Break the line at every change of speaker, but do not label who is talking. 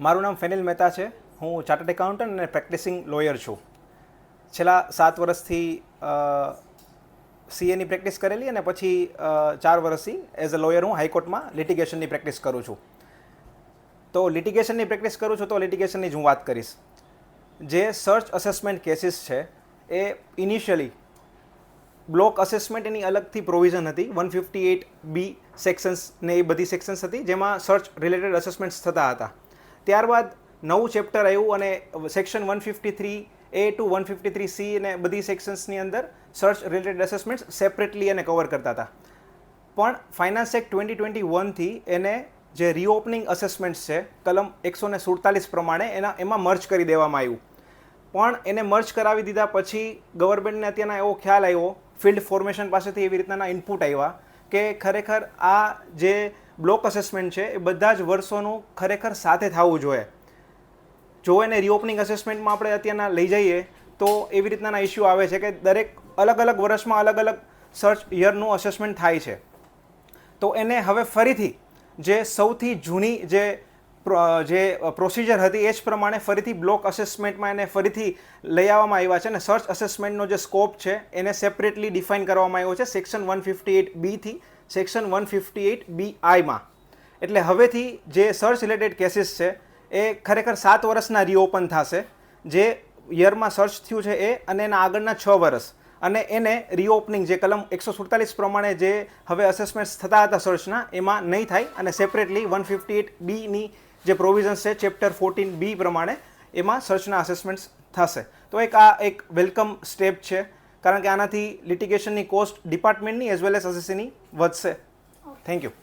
મારું નામ ફેનિલ મહેતા છે. હું ચાર્ટર્ડ એકાઉન્ટન્ટ અને પ્રેક્ટિસિંગ લોયર છું. છેલ્લા સાત વર્ષથી સીએની પ્રેક્ટિસ કરેલી અને પછી ચાર વર્ષથી એઝ અ લોયર હું હાઈકોર્ટમાં લિટિગેશનની પ્રેક્ટિસ કરું છું. તો લિટિગેશનની પ્રેક્ટિસ કરું છું તો લિટિગેશનની જ હું વાત કરીશ. જે સર્ચ અસેસમેન્ટ કેસીસ છે, એ ઇનિશિયલી બ્લોક અસેસમેન્ટ એની અલગથી પ્રોવિઝન હતી. One fifty eight B sections ને એ બધી સેક્શન્સ હતી, જેમાં સર્ચ રિલેટેડ અસેસમેન્ટ્સ થતા હતા. ત્યારબાદ નવું ચેપ્ટર આવ્યું અને section one fifty three A to one fifty three C અને બધી સેક્શન્સની અંદર સર્ચ રિલેટેડ એસેસમેન્ટ્સ સેપરેટલી એને કવર કરતા હતા. પણ ફાઇનાન્સ એક્ટ ટ્વેન્ટી ટ્વેન્ટી વનથી એને જે રીઓપનિંગ અસેસમેન્ટ્સ છે, કલમ એકસો ને સુડતાલીસ પ્રમાણે એના, એમાં મર્જ કરી દેવામાં આવ્યું. પણ એને મર્જ કરાવી દીધા પછી ગવર્મેન્ટને અત્યારના એવો ખ્યાલ આવ્યો ફિલ્ડ ફોર્મેશન પાસેથી એવી રીતના ઇનપુટ આવ્યા કે ખરેખર આ જે બ્લોક અસેસમેન્ટ છે, એ બધા જ વર્ષોનું ખરેખર સાથે થવું જોઈએ. જો એને રિઓપનિંગ અસેસમેન્ટમાં આપણે અત્યારના લઈ જઈએ, તો એવી રીતના ઇસ્યુ આવે છે કે દરેક અલગ અલગ વર્ષમાં અલગ અલગ સર્ચ યરનું અસેસમેન્ટ થાય છે. તો એને હવે ફરીથી જે સૌથી જૂની જે જે પ્રોસિજર હતી, એ જ પ્રમાણે ફરીથી બ્લોક અસેસમેન્ટમાં એને ફરીથી લઈ આવવામાં આવ્યા છે અને સર્ચ અસેસમેન્ટનો જે સ્કોપ છે, એને સેપરેટલી ડિફાઇન કરવામાં આવ્યો છે. Section one fifty eight બીથી section one fifty eight B આઈમાં એટલે હવેથી જે સર્ચ રિલેટેડ કેસીસ છે, એ ખરેખર સાત વર્ષના રીઓપન થશે. જે યરમાં સર્ચ થયું છે એ અને એના આગળના છ વર્ષ. અને એને રીઓપનિંગ જે કલમ એકસો સુડતાલીસ પ્રમાણે જે હવે અસેસમેન્ટ્સ થતા હતા સર્ચના એમાં નહીં થાય અને સેપરેટલી વન ફિફ્ટી એટ બીની જે પ્રોવિઝન્સ છે ચેપ્ટર ફોર્ટીન બી પ્રમાણે એમાં સર્ચના અસેસમેન્ટ્સ થશે. તો એક આ એક વેલકમ સ્ટેપ છે. કારણ કે આનાથી લિટિગેશનની કોસ્ટ ડિપાર્ટમેન્ટની એઝ વેલ એઝ અસેસીની વધશે. Thank you